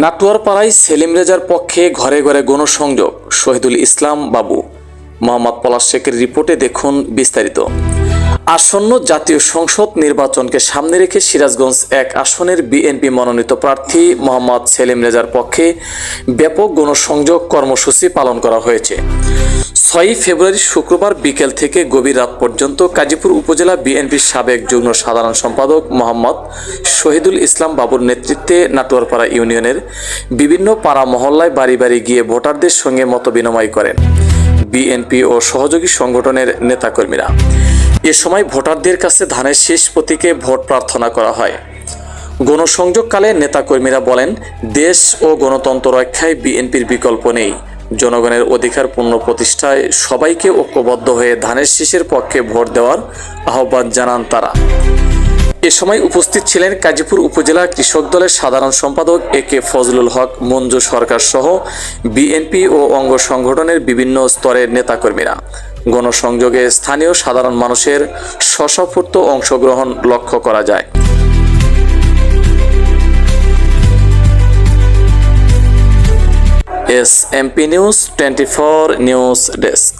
নাটুয়ারপাড়ায় সেলিম রেজার পক্ষে ঘরে ঘরে গণসংযোগ, শহীদুল ইসলাম বাবু। মোহাম্মদ পলাশ শেখের রিপোর্টে দেখুন বিস্তারিত। আসন্ন জাতীয় সংসদ নির্বাচনকে সামনে রেখে সিরাজগঞ্জ এক আসনের বিএনপি মনোনীত প্রার্থী মোহাম্মদ সেলিম রেজার পক্ষে ব্যাপক গণসংযোগ কর্মসূচি পালন করা হয়েছে। ছয়ই ফেব্রুয়ারি শুক্রবার বিকেল থেকে গভীর রাত পর্যন্ত কাজীপুর উপজেলা বিএনপির সাবেক যুগ্ম সাধারণ সম্পাদক মোহাম্মদ শহীদুল ইসলাম বাবুর নেতৃত্বে নাটোয়ারপাড়া ইউনিয়নের বিভিন্ন পাড়া মহল্লায় বাড়ি বাড়ি গিয়ে ভোটারদের সঙ্গে মত বিনিময় করেন বিএনপি ও সহযোগী সংগঠনের নেতাকর্মীরা। এ সময় ভোটারদের কাছে ধানের শেষ প্রতীকে ভোট প্রার্থনা করা হয়। গণসংযোগকালে নেতাকর্মীরা বলেন, দেশ ও গণতন্ত্র রক্ষায় বিএনপির বিকল্প নেই। জনগণের অধিকার পূর্ণ প্রতিষ্ঠায় সবাইকে ঐক্যবদ্ধ হয়ে ধানের শীষের পক্ষে ভোট দেওয়ার আহ্বান জানান তারা। এ সময় উপস্থিত ছিলেন কাজীপুর উপজেলা কৃষক দলের সাধারণ সম্পাদক এ কে ফজলুল হক, মঞ্জু সরকার সহ বিএনপি ও অঙ্গ সংগঠনের বিভিন্ন স্তরের নেতাকর্মীরা। গণসংযোগে স্থানীয় সাধারণ মানুষের স্বস্ফূর্ত অংশগ্রহণ লক্ষ্য করা যায়। S MP news twenty four news desk.